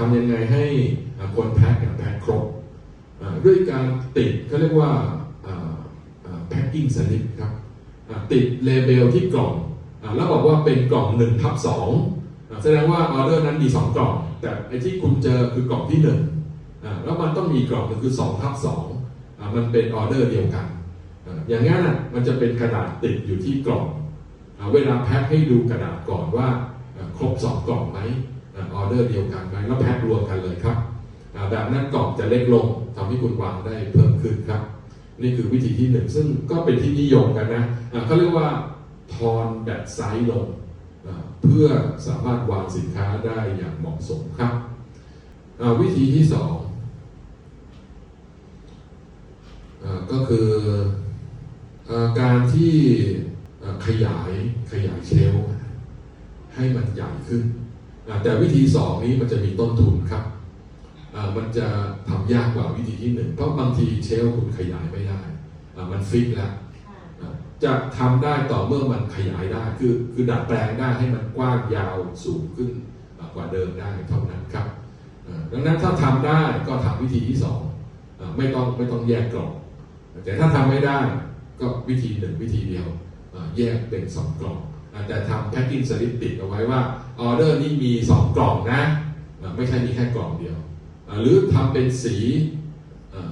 ทำยังไงให้คนแพ็คแพ็คครบด้วยการติดเขาเรียกว่าแพ็คกิ้งสลิปครับติดเลเบลที่กล่องแล้วบอกว่าเป็นกล่อง1ทับ2แสดงว่าออเดอร์นั้นมี 2 กล่อง แต่ไอ้ที่คุณเจอคือกล่องที่1อ่าแล้วมันต้องมีกล่องนึงคือ2ทับ2อ่ามันเป็นออเดอร์เดียวกัน อย่างนั้นน่ะมันจะเป็นกระดาษติดอยู่ที่กล่อง เวลาแพ็คให้ดูกระดาษก่อนว่าอ่าครบ 2 กล่องไหม ออเดอร์เดียวกันไหมแล้วแพ็ครวมกันเลยครับ แบบนั้นกล่องจะเล็กลงทำให้คุณวางได้เพิ่มขึ้นครับ นี่คือวิธีที่หนึ่งซึ่งก็เป็นที่นิยมกันนะเขาเรียกว่าทอนแบบไซส์ลง เพื่อสามารถวางสินค้าได้อย่างเหมาะสมครับ วิธีที่สองอก็คืออการที่ขยายขยายเชลให้มันใหญ่ขึ้น แต่วิธีสองนี้มันจะมีต้นทุนครับอ่ามันจะทำยากกว่าวิธีที่หนึ่งเพราะบางทีเชลฟ์คุณขยายไม่ได้อ่ามันฟิกแล้วอ่าจะทำได้ต่อเมื่อมันขยายได้ คือคือดัดแปลงได้ให้มันกว้างยาวสูงขึ้นอ่ากว่าเดิมได้เท่านั้นครับอ่าดังนั้นถ้าทำได้ก็ทำวิธีที่สองอาไม่ต้องไม่ต้องแยกกล่องแต่ถ้าทำไม่ได้ก็วิธีหนึ่งวิธีเดียวอ่าแยกเป็นสองกล่อง อาจจะทำแพ็กกิ้งสลิปติดเอาไว้ว่าออเดอร์นี้มี 2 กล่องนะไม่ใช่มีแค่กล่องเดียว หรือทำเป็นสี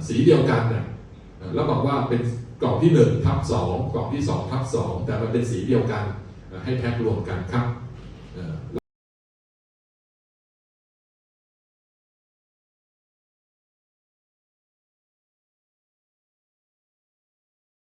สีเดียวกันนะแล้วบอกว่าเป็นกล่องที่1ทับ2กล่องที่2ทับ2แต่มันเป็นสีเดียวกันให้แพ็ครวมกันครับ